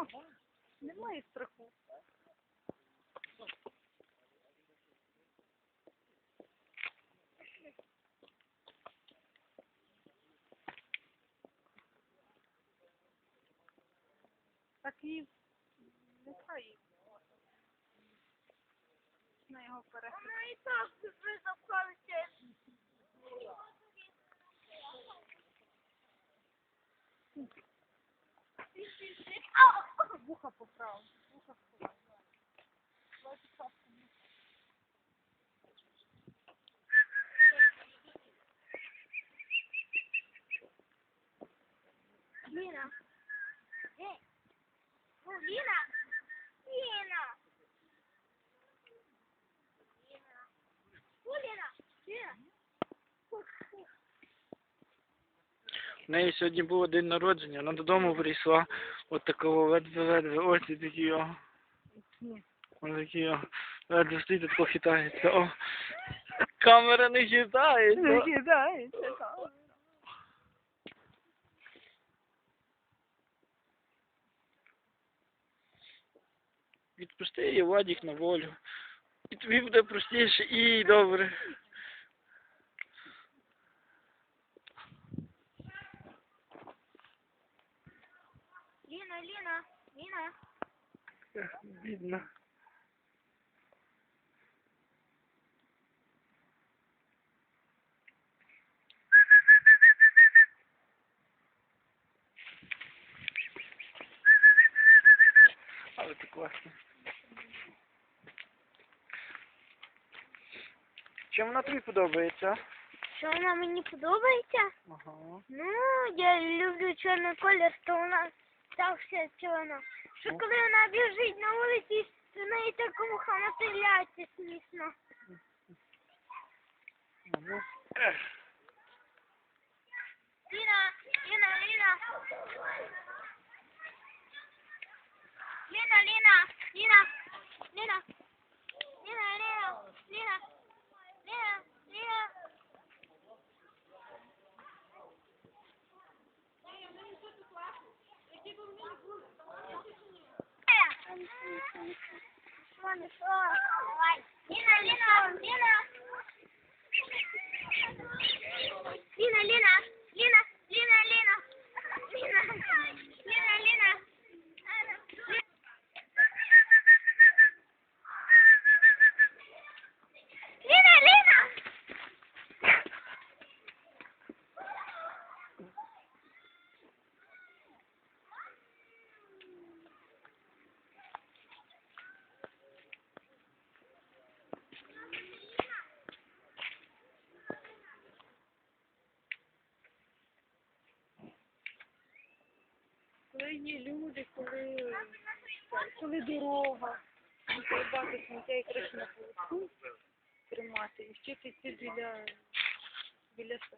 Нема, немає страху. Так і нехай на його перехід. Вона і так вже запхалася. Вуха поправ. Вуха поправ. Ліна. Ей. Ну, Ліна. Ліна. Ліна. Ну, Ліна. Ліна. Неї сьогодні було день народження, вона додому прийшла, от такого ледве-ледве, ось і такі о. Ось такі о. Ледве стоїть, тут похитається. О. Камера не хитається. Не кидається там. Відпусти її Владік на волю. І тобі буде простіше і добре. Ліна, Ліна. Бідно. Але ти класно. Чим вона тобі подобається? Що вона мені подобається? Ага. Ну, я люблю чорний колір, то у нас так все чорно. Що Ну. коли вона біжить на вулиці, то в неї так муха хаматиляться смішно. Ліна, Ліна. Ліна, Ліна, Ліна, Ліна. Ліна, Ліна, Ліна. Ліна, Ліна. Ліна, Ліна, Ліна. Ліна, Ліна, Ліна, Ліна, Ліна. Ліна, Ліна, Ліна. Ліна, Ліна. Коли є люди, коли, коли дорога, бати сміття і краще на полосу тримати і вчити йти біля, біля себе.